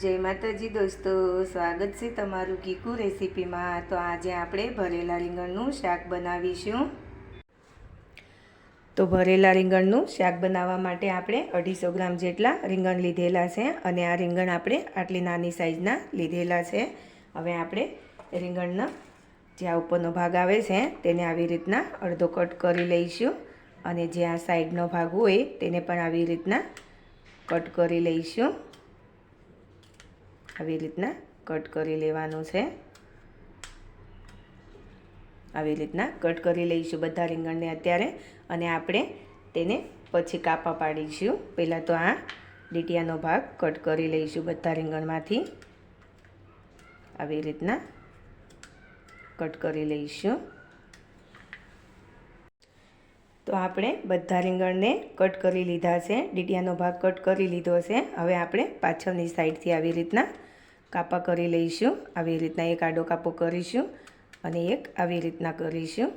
જય માતાજી દોસ્તો, સ્વાગત છે તમારું કીકુ રેસીપીમાં. તો આજે આપણે ભરેલા રીંગણનું શાક બનાવીશું. તો ભરેલા રીંગણનું શાક બનાવવા માટે આપણે અઢીસો ગ્રામ જેટલા રીંગણ લીધેલા છે અને આ રીંગણ આપણે આટલી નાની સાઈઝના લીધેલા છે. હવે આપણે રીંગણનો જે આ ઉપરનો ભાગ આવે છે તેને આવી રીતના અડધો કટ કરી લઈશું અને જે આ સાઈડનો ભાગ હોય તેને પણ આવી રીતના કટ કરી લઈશું. આવી રીતના કટ કરી લેવાનું છે. આવી રીતના કટ કરી લઈશું બધા રીંગણને અત્યારે અને આપણે તેને પછી કાપા પાડીશું. પહેલાં તો આ ડીટિયાનો ભાગ કટ કરી લઈશું બધા રીંગણમાંથી. આવી રીતના કટ કરી લઈશું. તો આપણે બધા રીંગણને કટ કરી લીધા છે. ડીટિયાનો ભાગ કટ કરી લીધો છે. હવે આપણે પાછળની સાઈડથી આવી રીતના કાપા કરી લઈશું. આવી રીતના એક આડો કાપો કરીશું અને એક આવી રીતના કરીશું.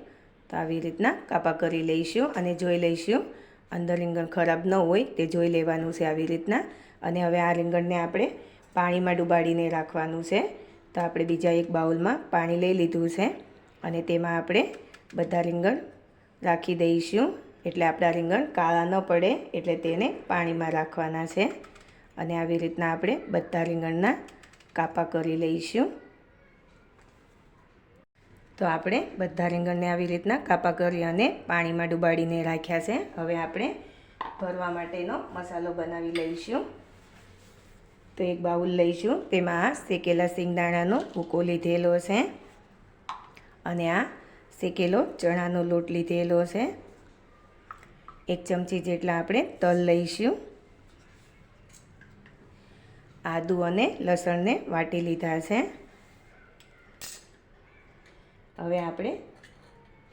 તો આવી રીતના કાપા કરી લઈશું અને જોઈ લઈશું. અંદર રીંગણ ખરાબ ન હોય તે જોઈ લેવાનું છે આવી રીતના. અને હવે આ રીંગણને આપણે પાણીમાં ડુબાડીને રાખવાનું છે. તો આપણે બીજા એક બાઉલમાં પાણી લઈ લીધું છે અને તેમાં આપણે બધા રીંગણ રાખી દઈશું. એટલે આપણા રીંગણ કાળા ન પડે એટલે તેને પાણીમાં રાખવાના છે. અને આવી રીતના આપણે બધા રીંગણના કાપા કરી લઈશું. તો આપણે બધા રીંગણને આવી રીતના કાપા કરી અને પાણીમાં ડુબાડીને રાખ્યા છે. હવે આપણે ભરવા માટેનો મસાલો બનાવી લઈશું. તો એક બાઉલ લઈશું. તેમાં આ શેકેલા સિંગદાણાનો ભૂકો લીધેલો છે. અને આ શેકેલો ચણાનો લોટ લીધેલો છે. એક ચમચી જેટલા આપણે તલ લઈશું. આદુ અને લસણને વાટી લીધા છે. હવે આપણે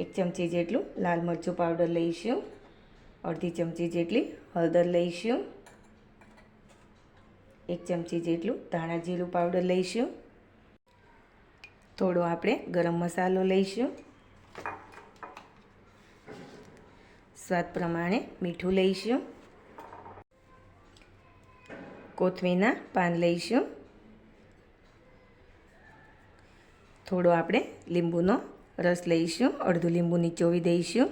એક ચમચી જેટલું લાલ મરચું પાવડર લઈશું. અડધી ચમચી જેટલી હળદર લઈશું. એક ચમચી જેટલું ધાણા જીરું પાવડર લઈશું. થોડો આપણે ગરમ મસાલો લઈશું. સ્વાદ પ્રમાણે મીઠું લઈશું. કોથમીના પાન લઈશું. થોડો આપણે લીંબુનો રસ લઈશું, અડધું લીંબુ નીચોવી દઈશું.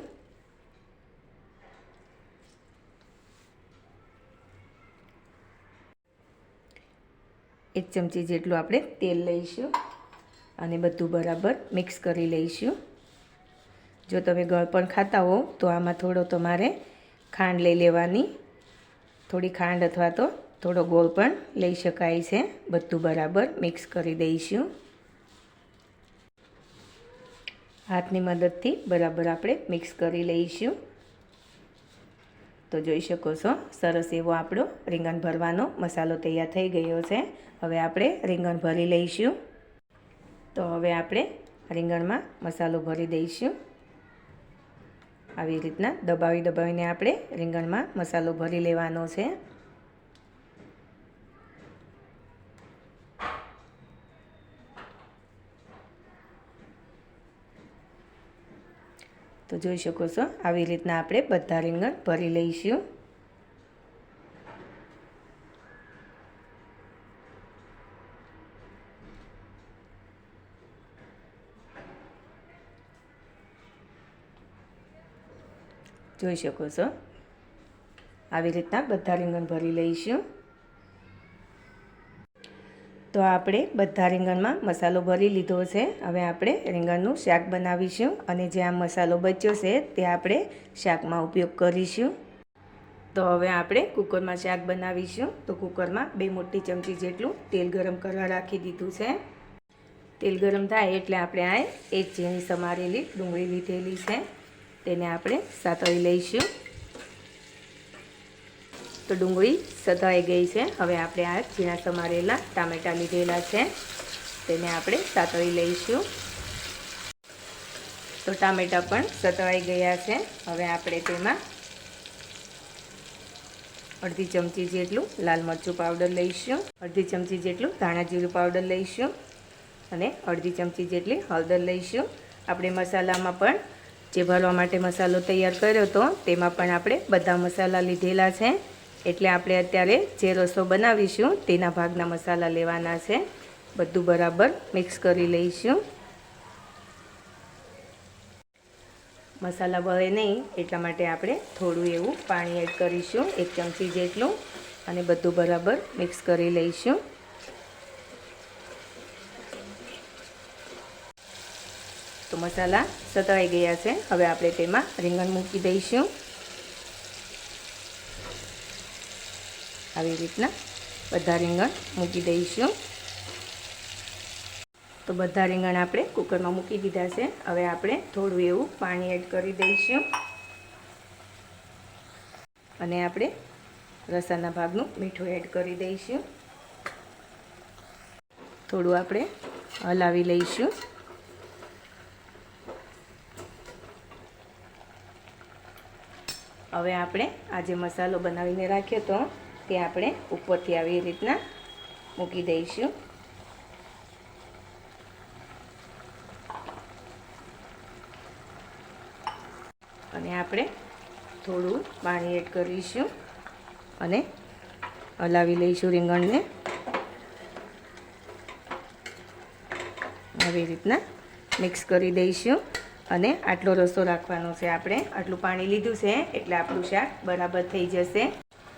એક ચમચી જેટલું આપણે તેલ લઈશું અને બધું બરાબર મિક્સ કરી લઈશું. જો તમે ગળ પણ ખાતા હો તો આમાં થોડો તમારે ખાંડ લઈ લેવાની. થોડી ખાંડ અથવા તો થોડો ગોળ પણ લઈ શકાય છે. બધું બરાબર મિક્સ કરી દઈશું. હાથની મદદથી બરાબર આપણે મિક્સ કરી લઈશું. તો જોઈ શકો છો, સરસ એવો આપણો રીંગણ ભરવાનો મસાલો તૈયાર થઈ ગયો છે. હવે આપણે રીંગણ ભરી લઈશું. તો હવે આપણે રીંગણમાં મસાલો ભરી દઈશું. આવી રીતના દબાવી દબાવીને આપણે રીંગણમાં મસાલો ભરી લેવાનો છે. તો જોઈ શકો છો, આવી રીતના આપણે બધા રીંગણ ભરી લઈશું. જોઈ શકો છો, આવી રીતના બધા રીંગણ ભરી લઈશું. તો આપણે બધા રીંગણમાં મસાલો ભરી લીધો છે. હવે આપણે રીંગણનું શાક બનાવીશું અને જે આ મસાલો બચ્યો છે તે આપણે શાકમાં ઉપયોગ કરીશું. તો હવે આપણે કુકરમાં શાક બનાવીશું. તો કુકરમાં બે મોટી ચમચી જેટલું તેલ ગરમ કરવા રાખી દીધું છે. તેલ ગરમ થાય એટલે આપણે આ એક ઝીણી સમારેલી ડુંગળી લીધેલી છે. તેને આપણે સાતળી લઈશું. તો ડુંગળી સધાઈ ગઈ છે. હવે આપણે આ ઝીણા સમારેલા ટામેટાં લીધેલા છે. તેને આપણે સાતળી લઈશું. તો ટામેટાં પણ સતવાઈ ગયા છે. હવે આપણે તેમાં અડધી ચમચી જેટલું લાલ મરચું પાવડર લઈશું. અડધી ચમચી જેટલું ધાણા જીરું પાવડર લઈશું. અને અડધી ચમચી જેટલી હળદર લઈશું. આપણે મસાલામાં પણ જે ભરવા માટે મસાલો તૈયાર કર્યો હતો તેમાં પણ આપણે બધા મસાલા લીધેલા છે. એટલે આપણે અત્યારે જે રસો બનાવીશું, તેના ભાગના મસાલા લેવાના છે. બધું બરાબર મિક્સ કરી લઈશું. મસાલા બળે નહીં, એટલા માટે આપણે થોડું એવું પાણી એડ કરીશું, એક ચમચી જેટલું, અને બધું બરાબર મિક્સ કરી લઈશું. તો મસાલા સતળાઈ ગયા છે. હવે આપણે તેમાં રીંગણ મૂકી દઈશું. આવી રીતના બધા રીંગણ મૂકી દઈશું. તો બધા રીંગણ આપણે કુકરમાં મૂકી દીધા છે. હવે આપણે થોડું એવું પાણી એડ કરી દઈશું. અને આપણે રસાના ભાગનું મીઠું એડ કરી દઈશું. થોડું આપણે હલાવી લઈશું. હવે આપણે આ જે મસાલો બનાવીને રાખ્યો હતો તે આપણે ઉપરથી આવી રીતના મૂકી દઈશું. અને આપણે થોડું પાણી એડ કરીશું અને હલાવી લઈશું રીંગણને. આવી રીતના મિક્સ કરી દઈશું અને આટલો રસો રાખવાનો છે આપણે. આટલું પાણી લીધું છે, એટલે આપણું શાક બરાબર થઈ જશે.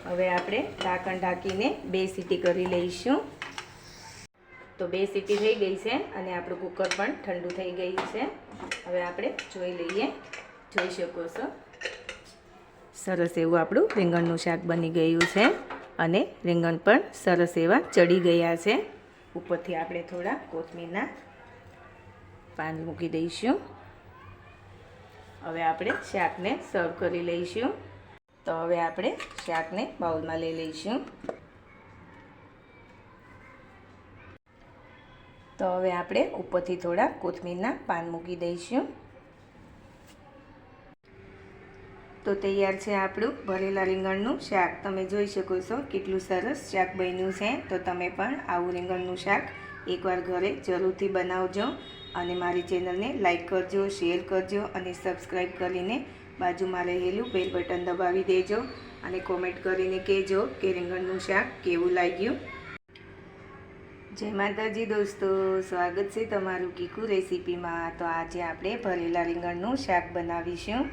હવે આપણે ઢાંકણ ઢાંકીને બે સીટી કરી લઈશું. તો બે સીટી થઈ ગઈ છે અને આપણું કુકર પણ ઠંડુ થઈ ગયું છે. હવે આપણે જોઈ લઈએ. જોઈ શકો છો. સરસ એવું આપણું રીંગણનું શાક બની ગયું છે અને રીંગણ પણ સરસ એવા ચડી ગયા છે. ઉપરથી આપણે થોડા કોથમીરના પાન મૂકી દઈશું. હવે આપણે શાકને સર્વ કરી લઈશું. તો હવે આપણે શાકને બાઉલમાં લઈ લઈશું. તો હવે આપણે ઉપરથી થોડા કોથમીરના પાન મૂકી દઈશું. તો તૈયાર છે આપણું ભરેલા રીંગણનું શાક. તમે જોઈ શકો છો કેટલું સરસ શાક બન્યું છે. તો તમે પણ આવું રીંગણનું શાક એકવાર ઘરે જરૂરથી બનાવજો. અને મારી ચેનલને લાઈક કરજો, શેર કરજો અને સબસ્ક્રાઈબ કરીને બાજુમાં રહેલું બેલ બટન દબાવી દેજો અને કોમેન્ટ કરીને કહેજો કે રીંગણનું શાક કેવું લાગ્યું. જય માતાજી દોસ્તો, સ્વાગત છે તમારું કીકુ રેસીપીમાં. તો આજે આપણે ભરેલા રીંગણનું શાક બનાવીશું.